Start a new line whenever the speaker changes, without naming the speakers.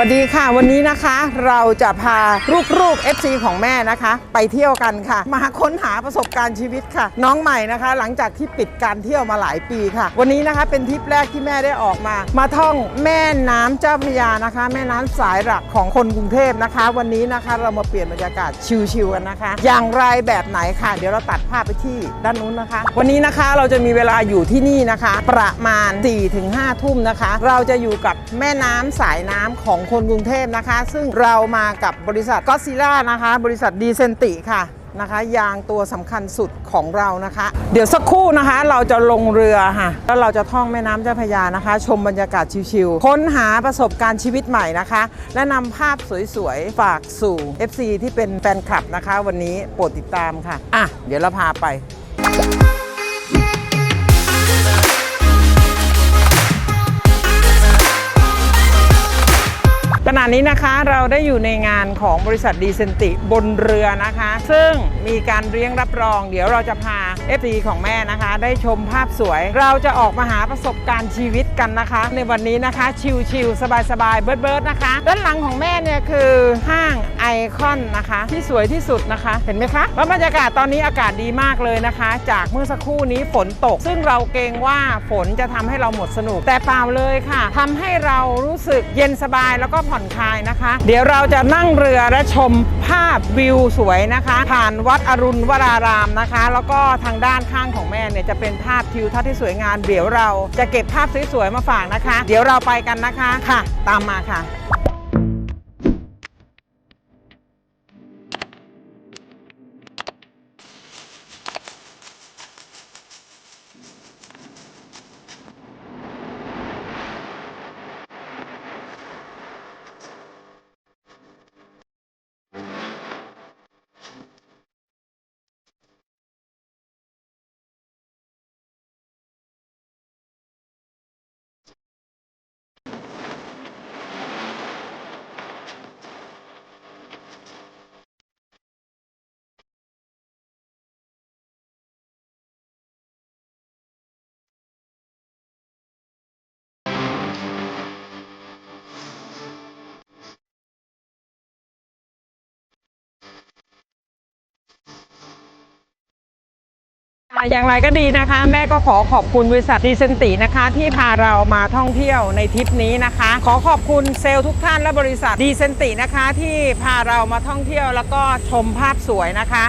วัสดีค่ะ วันนี้นะคะเราจะพาลูกๆ FC ของแม่นะคะ ไปเที่ยวกันค่ะ มาค้นหาประสบการณ์ชีวิตค่ะ น้องใหม่นะคะ หลังจากที่ปิดการเที่ยวมาหลายปีค่ะ วันนี้นะคะเป็นทริปแรกที่แม่ได้ออกมา มาท่องแม่น้ำเจ้าพระยานะคะ แม่น้ำสายหลักของคนกรุงเทพนะคะ วันนี้นะคะเรามาเปลี่ยนบรรยากาศชิลๆกันนะคะ อย่างไรแบบไหนค่ะ เดี๋ยวเราตัดภาพไปที่ด้านนู้นนะคะ วันนี้นะคะเราจะมีเวลาอยู่ที่นี่นะคะ ประมาณ4-5ทุ่มนะคะ เราจะอยู่กับแม่น้ำสายน้ำของคนกรุงเทพนะคะ ซึ่งเรามากับบริษัทก็ซิล่านะคะ บริษัทดีเซนติค่ะนะคะยางตัวสำคัญสุดของเรานะคะ เดี๋ยวสักครู่นะคะเราจะลงเรือค่ะแล้วเราจะท่องแม่น้ำเจ้าพระยานะคะ ชมบรรยากาศชิลๆค้นหาประสบการณ์ชีวิตใหม่นะคะ และนำภาพสวยๆ ฝากสู่ FC ที่เป็นแฟนคลับนะคะ วันนี้โปรดติดตามค่ะ อะ เดี๋ยวเราพาไป ณนี้นะคะเราได้อยู่ในงานของบริษัทดีเซนติบนเรือนะคะ ซึ่งมีการเรียงรับรอง เดี๋ยวเราจะพา f อของแม่นะคะ ได้ชมภาพสวย เราจะออกมาหาประสบการณ์ชีวิตกันนะคะ ในวันนี้นะคะ ชิลๆสบายๆเบิร์ดๆนะคะ ด้านหลังของแม่เนี่ยคือห้างไอคอนนะคะ ที่สวยที่สุดนะคะ เห็นไหมคะแล้วบรรยากาศตอนนี้อากาศดีมากเลยนะคะ จากเมื่อสักครู่นี้ฝนตก ซึ่งเราเกรงว่าฝนจะทำให้เราหมดสนุก แต่เปล่าเลยค่ะทำให้เรารู้สึกเย็นสบายแล้วก็ผ่อนคลายนะคะ เดี๋ยวเราจะนั่งเรือและชมภาพวิวสวยนะคะ ผ่านวัดอรุณวรารามนะคะ แล้วก็ทางด้านข้างของแม่เนี่ยจะเป็นภาพทิวทัศน์ที่สวยงามเดี๋ยวเราจะเก็บภาพสวยๆมาฝากนะคะ เดี๋ยวเราไปกันนะคะค่ะ ตามมาค่ะ อย่างไรก็ดีนะคะ แม่ก็ขอขอบคุณบริษัทดีเซนตินะคะ ที่พาเรามาท่องเที่ยวในทริปนี้นะคะ ขอขอบคุณเซลล์ทุกท่านและบริษัทดีเซนตินะคะ ที่พาเรามาท่องเที่ยวแล้วก็ชมภาพสวยนะคะ